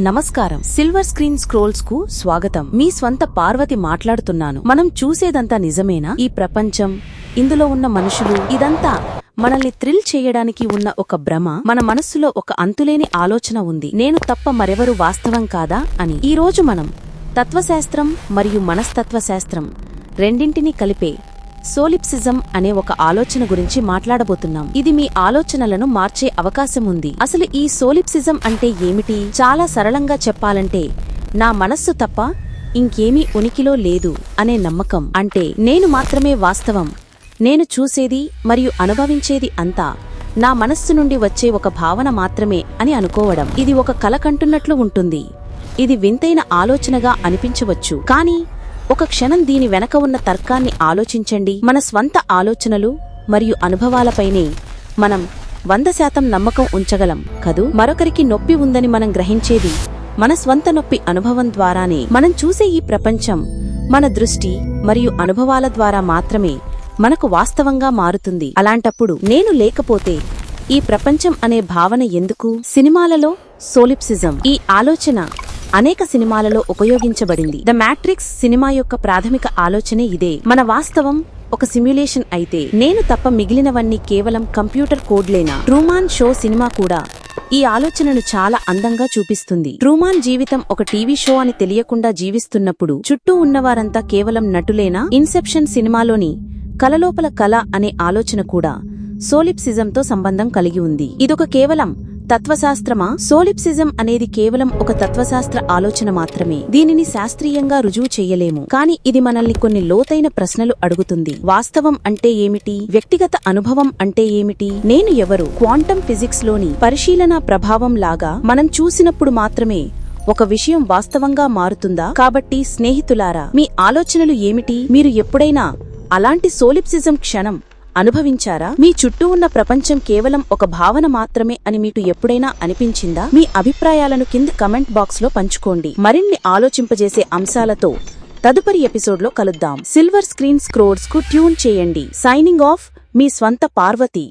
నమస్కారం. Silver screen స్క్రోల్స్కు స్వాగతం. మీ స్వంత పార్వతి మాట్లాడుతున్నాను. మనం చూసేదంతా నిజమేనా? ఈ ప్రపంచం ఇందులో ఉన్న మనుషులు ఇదంతా మనల్ని థ్రిల్ చేయడానికి ఉన్న ఒక భ్రమ మన మనస్సులో ఒక అంతులేని ఆలోచన ఉంది. నేను తప్ప మరెవరు వాస్తవం కాదా అని. ఈరోజు మనం తత్వశాస్త్రం మరియు మనస్తత్వశాస్త్రం రెండింటినీ కలిపే సోలిప్సిజం అనే ఒక ఆలోచన గురించి మాట్లాడబోతున్నాం. ఇది మీ ఆలోచనలను మార్చే అవకాశం ఉంది. అసలు ఈ సోలిప్సిజం అంటే ఏమిటి? చాలా సరళంగా చెప్పాలంటే నా మనస్సు తప్ప ఇంకేమీ ఉనికిలో లేదు అనే నమ్మకం. అంటే నేను మాత్రమే వాస్తవం. నేను చూసేది మరియు అనుభవించేది అంతా నా మనస్సు నుండి వచ్చే ఒక భావన మాత్రమే అని అనుకోవడం. ఇది ఒక కల కంటున్నట్లు ఉంటుంది. ఇది వింతైన ఆలోచనగా అనిపించవచ్చు. కానీ ఒక క్షణం దీని వెనక ఉన్న తర్కాన్ని ఆలోచించండి. మన స్వంత ఆలోచనలు మరియు అనుభవాలపైనే మనం వంద శాతం నమ్మకం ఉంచగలం కదూ? మరొకరికి నొప్పి ఉందని మనం గ్రహించేది మన స్వంత నొప్పి అనుభవం ద్వారానే. మనం చూసే ఈ ప్రపంచం మన దృష్టి మరియు అనుభవాల ద్వారా మాత్రమే మనకు వాస్తవంగా మారుతుంది. అలాంటప్పుడు నేను లేకపోతే ఈ ప్రపంచం అనే భావన ఎందుకు? సినిమాలలో సోలిప్సిజం. ఈ ఆలోచన అనేక సినిమాలలో ఉపయోగించబడింది. ద మ్యాట్రిక్స్ సినిమా యొక్క ప్రాథమిక ఆలోచనే ఇదే. మన వాస్తవం ఒక సిమ్యులేషన్ అయితే. నేను తప్ప మిగిలినవన్నీ కేవలం కంప్యూటర్ కోడ్లేనా? ట్రూమాన్ షో సినిమా కూడా ఈ ఆలోచనను చాలా అందంగా చూపిస్తుంది. ట్రూమాన్ జీవితం ఒక టీవీ షో అని తెలియకుండా జీవిస్తున్నప్పుడు చుట్టూ ఉన్నవారంతా కేవలం నటులేనా? ఇన్సెప్షన్ సినిమాలోని కలలోపల కళ అనే ఆలోచన కూడా సోలిప్సిజంతో సంబంధం కలిగి ఉంది. ఇదొక కేవలం తత్వశాస్త్రమా? సోలిప్సిజం అనేది కేవలం ఒక తత్వశాస్త్ర ఆలోచన మాత్రమే. దీనిని శాస్త్రీయంగా రుజువు చేయలేము. కానీ ఇది మనల్ని కొన్ని లోతైన ప్రశ్నలు అడుగుతుంది. వాస్తవం అంటే ఏమిటి? వ్యక్తిగత అనుభవం అంటే ఏమిటి? నేను ఎవరు? క్వాంటం ఫిజిక్స్లోని పరిశీలన ప్రభావం లాగా మనం చూసినప్పుడు మాత్రమే ఒక విషయం వాస్తవంగా మారుతుందా? కాబట్టి స్నేహితులారా మీ ఆలోచనలు ఏమిటి? మీరు ఎప్పుడైనా అలాంటి సోలిప్సిజం క్షణం అనుభవించారా? మీ చుట్టూ ఉన్న ప్రపంచం కేవలం ఒక భావన మాత్రమే అని మీకు ఎప్పుడైనా అనిపించిందా? మీ అభిప్రాయాలను కింద కమెంట్ బాక్స్లో పంచుకోండి. మరిన్ని ఆలోచింపజేసే అంశాలతో తదుపరి ఎపిసోడ్లో కలుద్దాం. సిల్వర్ స్క్రీన్ స్క్రోడ్స్కు ట్యూన్ చేయండి. సైనింగ్ ఆఫ్ మీ స్వంత పార్వతి.